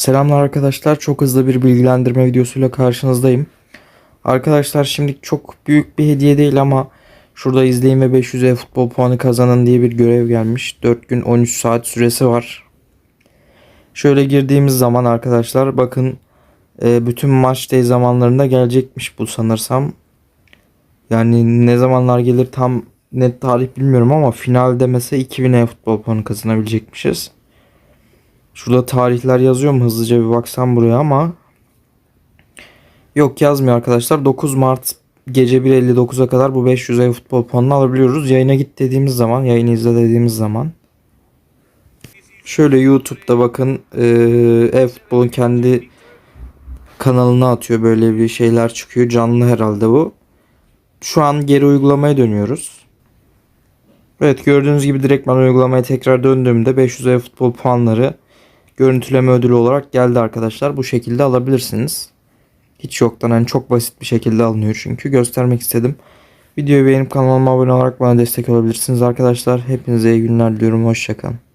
Selamlar arkadaşlar. Çok hızlı bir bilgilendirme videosuyla karşınızdayım. Arkadaşlar şimdi çok büyük bir hediye değil ama şurada izleyin ve 500 e futbol puanı kazanın diye bir görev gelmiş. 4 gün 13 saat süresi var. Şöyle girdiğimiz zaman arkadaşlar bakın e, bütün maç day zamanlarında gelecekmiş bu sanırsam. Yani ne zamanlar gelir tam net tarih bilmiyorum ama finalde mesela 2000 e futbol puanı kazanabilecekmişiz. Şurada tarihler yazıyor mu? Hızlıca bir baksam buraya ama yok yazmıyor arkadaşlar. 9 Mart gece 1.59'a kadar bu 500 ev futbol puanını alabiliyoruz. Yayına git dediğimiz zaman, yayını izle dediğimiz zaman. Şöyle YouTube'da bakın ev futbolun kendi kanalına atıyor böyle bir şeyler çıkıyor. Canlı herhalde bu. Şu an geri uygulamaya dönüyoruz. Evet gördüğünüz gibi direkt ben uygulamaya tekrar döndüğümde 500 ev futbol puanları görüntüleme ödülü olarak geldi arkadaşlar. Bu şekilde alabilirsiniz. Hiç yoktan hani çok basit bir şekilde alınıyor çünkü göstermek istedim. Videoyu beğenip kanalıma abone olarak bana destek olabilirsiniz arkadaşlar. Hepinize iyi günler diliyorum. Hoşçakalın.